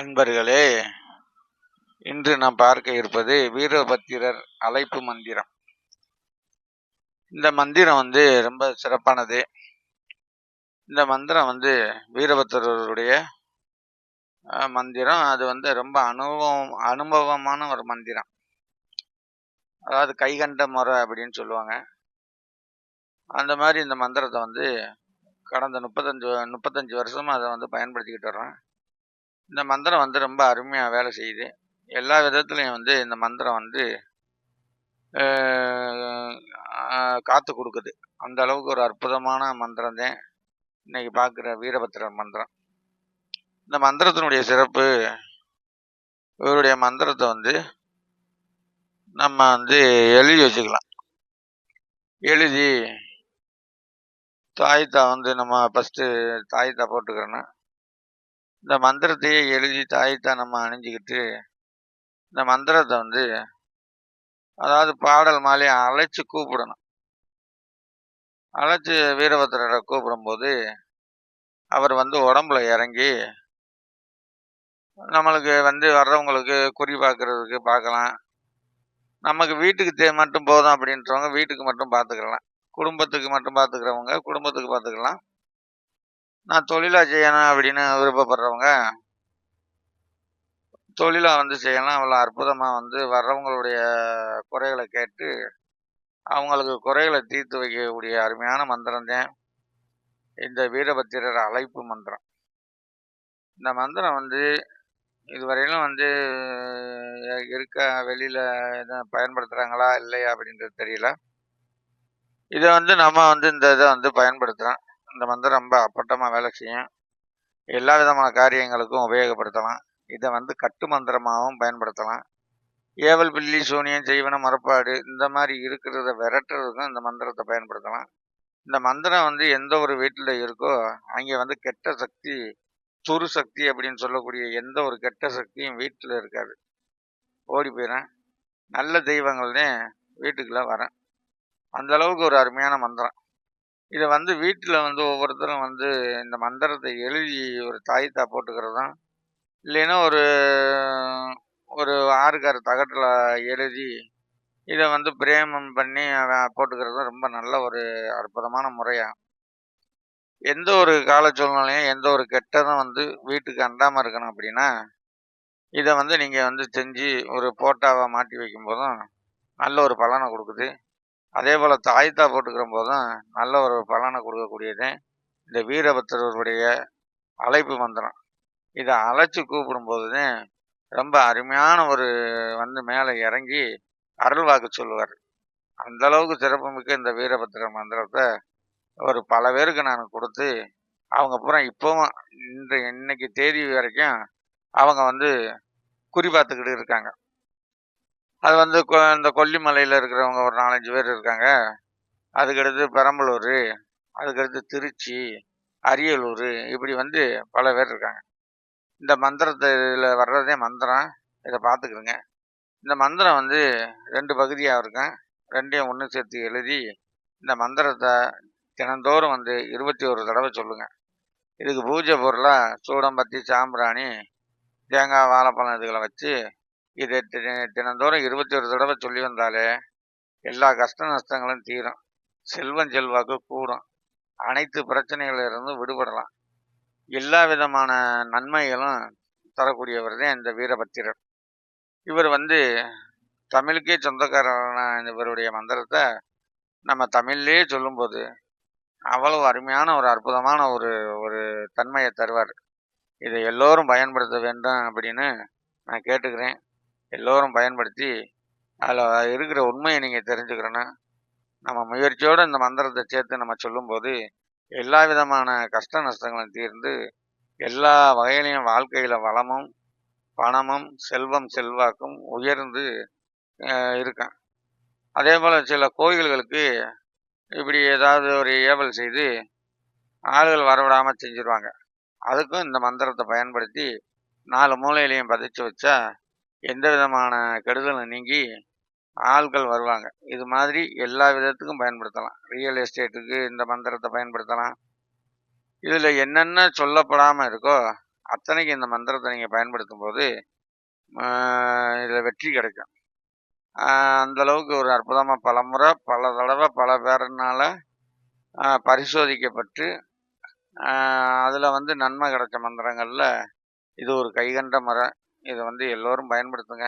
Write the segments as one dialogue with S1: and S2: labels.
S1: அன்பர்களே இன்று நாம் பார்க்க இருப்பது வீரபத்திரர் அழைப்பு மந்திரம். இந்த மந்திரம் வந்து ரொம்ப சிறப்பானது. இந்த மந்திரம் வந்து வீரபத்திரருடைய மந்திரம். அது வந்து ரொம்ப அனுபவம் அனுபவமான ஒரு மந்திரம். அதாவது கைகண்ட முறை அப்படின்னு சொல்லுவாங்க. அந்த மாதிரி இந்த மந்திரத்தை வந்து கடந்த முப்பத்தஞ்சு முப்பத்தஞ்சு வருஷமாக அதை வந்து பயன்படுத்திக்கிட்டு வர்றேன் இந்த மந்திரம் வந்து ரொம்ப அருமையாக வேலை செய்யுது. எல்லா விதத்துலையும் வந்து இந்த மந்திரம் வந்து காத்து கொடுக்குது. அந்த அளவுக்கு ஒரு அற்புதமான மந்திரம் தான். இன்னைக்கு பார்க்குற வீரபத்திரர் மந்திரம். இந்த மந்திரத்தினுடைய சிறப்பு இவருடைய மந்திரத்தை வந்து நம்ம வந்து எழுதி வச்சுக்கலாம். எழுதி தாய்த்தா வந்து நம்ம ஃபஸ்ட்டு தாய்த்தா போட்டுக்கிறோன்னா இந்த மந்திரத்தையே எழுதி தாய்த்தா நம்ம அணிஞ்சிக்கிட்டு இந்த மந்திரத்தை வந்து அதாவது பாடல் மாலையை அழைச்சி கூப்பிடணும். அழைச்சி வீரபத்திரரை கூப்பிடும்போது அவர் வந்து உடம்புல இறங்கி நம்மளுக்கு வந்து வர்றவங்களுக்கு குறி பார்க்கறதுக்கு பார்க்கலாம். நமக்கு வீட்டுக்கு தே மட்டும் போதும் அப்படின்றவங்க வீட்டுக்கு மட்டும் பார்த்துக்கலாம். குடும்பத்துக்கு மட்டும் பார்த்துக்கிறவங்க குடும்பத்துக்கு பார்த்துக்கலாம். நான் தொழிலாக செய்யணும் அப்படின்னு விருப்பப்படுறவங்க தொழிலாக வந்து செய்யலாம். அவ்வளோ அற்புதமாக வந்து வர்றவங்களுடைய குறைகளை கேட்டு அவங்களுக்கு குறைகளை தீர்த்து வைக்கக்கூடிய அருமையான மந்திரம் தான் இந்த வீரபத்திரர் அழைப்பு மந்திரம். இந்த மந்திரம் வந்து இதுவரையிலும் வந்து இருக்க வெளியில் எதுவும் பயன்படுத்துகிறாங்களா இல்லையா அப்படின்றது தெரியல. இதை வந்து நம்ம வந்து இந்த இதை வந்து பயன்படுத்துகிறோம் இந்த மந்திரம் ரொம்ப அப்பட்டமாக வேலை செய்யும். எல்லா விதமான காரியங்களுக்கும் உபயோகப்படுத்தலாம். இதை வந்து கட்டு மந்திரமாகவும் பயன்படுத்தலாம். ஏவல் பில்லி சூனியம் செய்வன மரப்பாடு இந்த மாதிரி இருக்கிறத விரட்டுறதுக்கும் இந்த மந்திரத்தை பயன்படுத்தலாம். இந்த மந்திரம் வந்து எந்த ஒரு வீட்டில் இருக்கோ அங்கே வந்து கெட்ட சக்தி துரு சக்தி அப்படின்னு சொல்லக்கூடிய எந்த ஒரு கெட்ட சக்தியும் வீட்டில் இருக்காது. ஓடி போயிடும் நல்ல தெய்வங்கள்னே வீட்டுக்குள்ளே வரேன். அந்த அளவுக்கு ஒரு அருமையான மந்திரம். இதை வந்து வீட்டில் வந்து ஒவ்வொருத்தரும் வந்து இந்த மந்திரத்தை எழுதி ஒரு தாய்த்தா போட்டுக்கிறதும் இல்லைன்னா ஒரு ஒரு ஆறுக்கார் தகட்டில் எழுதி இதை வந்து பிரேமம் பண்ணி போட்டுக்கிறது ரொம்ப நல்ல ஒரு அற்புதமான முறையாக எந்த ஒரு கால சூழ்நிலையும் எந்த ஒரு கெட்டதும் வந்து வீட்டுக்கு அண்டாமல் இருக்கணும் அப்படின்னா இதை வந்து நீங்கள் வந்து செஞ்சு ஒரு போட்டாவை மாட்டி வைக்கும்போதும் நல்ல ஒரு பலனை கொடுக்குது. அதே போல் தாய்த்தா போட்டுக்கிற போதும் நல்ல ஒரு பலனை கொடுக்கக்கூடியது. இந்த வீரபத்திரருடைய அழைப்பு மந்திரம். இதை அழைச்சி கூப்பிடும்போது ரொம்ப அருமையான ஒரு வந்து மேலே இறங்கி அருள் வாக்கு சொல்லுவார். அந்த அளவுக்கு சிறப்புமிக்க இந்த வீரபத்திர மந்திரத்தை ஒரு பல பேருக்கு நான் கொடுத்து அவங்க பூரா இப்போவும் இந்த இன்னைக்கு தேதி வரைக்கும் அவங்க வந்து குறி பார்த்துக்கிட்டு இருக்காங்க. அது வந்து கொ- இந்த கொல்லிமலையில் இருக்கிறவங்க ஒரு நாலஞ்சு பேர் இருக்காங்க. அதுக்கடுத்து பெரம்பலூர் அதுக்கடுத்து திருச்சி அரியலூர் இப்படி வந்து பல பேர் இருக்காங்க. இந்த மந்திரத்தில் வர்றதே மந்திரம். இதை பார்த்துக்கிடுங்க. இந்த மந்திரம் வந்து ரெண்டு பகுதியாக இருக்கும். ரெண்டையும் ஒன்று சேர்த்து எழுதி இந்த மந்திரத்தை தினந்தோறும் வந்து இருபத்தி ஒரு தடவை சொல்லுங்கள் இதுக்கு பூஜை பொருளாக சூடம்பத்தி சாம்பிராணி தேங்காய் வாழைப்பழம் இதுகளை வச்சு இதை தினந்தோறும் இருபத்தி ஒரு தடவை சொல்லி வந்தாலே எல்லா கஷ்ட நஷ்டங்களும் தீரும். செல்வம் செல்வாக்கு கூடும். அனைத்து பிரச்சனைகளிலிருந்து விடுபடலாம். எல்லா விதமான நன்மைகளும் தரக்கூடியவர் தான் இந்த வீரபத்திரர். இவர் வந்து தமிழுக்கே சொந்தக்காரரான இவருடைய மந்திரத்தை நம்ம தமிழ்லேயே சொல்லும்போது அவ்வளவு அருமையான ஒரு அற்புதமான ஒரு ஒரு தன்மையை தருவார். இதை எல்லோரும் பயன்படுத்த வேண்டும் அப்படின்னு நான் கேட்டுக்கிறேன். எல்லோரும் பயன்படுத்தி அதில் இருக்கிற உண்மையை நீங்கள் தெரிஞ்சுக்கிறேன்னா நம்ம முயற்சியோடு இந்த மந்திரத்தை சேர்த்து நம்ம சொல்லும்போது எல்லா விதமான கஷ்ட நஷ்டங்களும் தீர்ந்து எல்லா வகையிலையும் வாழ்க்கையில் வளமும் பணமும் செல்வம் செல்வாக்கும் உயர்ந்து இருக்கேன். அதே போல் சில கோயில்களுக்கு இப்படி ஏதாவது ஒரு ஏவல் செய்து ஆளுகள் வரவிடாமல் செஞ்சுருவாங்க. அதுக்கும் இந்த மந்திரத்தை பயன்படுத்தி நாலு மூலையிலையும் பதிச்சு வச்சா எந்த விதமான கெடுதலும் நீங்கி ஆட்கள் வருவாங்க. இது மாதிரி எல்லா விதத்துக்கும் பயன்படுத்தலாம். ரியல் எஸ்டேட்டுக்கு இந்த மந்திரத்தை பயன்படுத்தலாம். இதில் என்னென்ன சொல்லப்படாமல் இருக்கோ அத்தனைக்கு இந்த மந்திரத்தை நீங்கள் பயன்படுத்தும் போது இதில் வெற்றி கிடைக்கும். அந்தளவுக்கு ஒரு அற்புதமாக பல முறை பல தடவை பல பேரனால் பரிசோதிக்கப்பட்டு அதில் வந்து நன்மை கிடைச்ச மந்திரங்களில் இது ஒரு கைகண்ட முறை. இதை வந்து எல்லோரும் பயன்படுத்துங்க.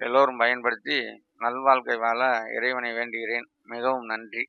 S1: எல்லோரும் பயன்படுத்தி நல்வாழ்க்கை வாழ இறைவனை வேண்டுகிறேன். மிகவும் நன்றி.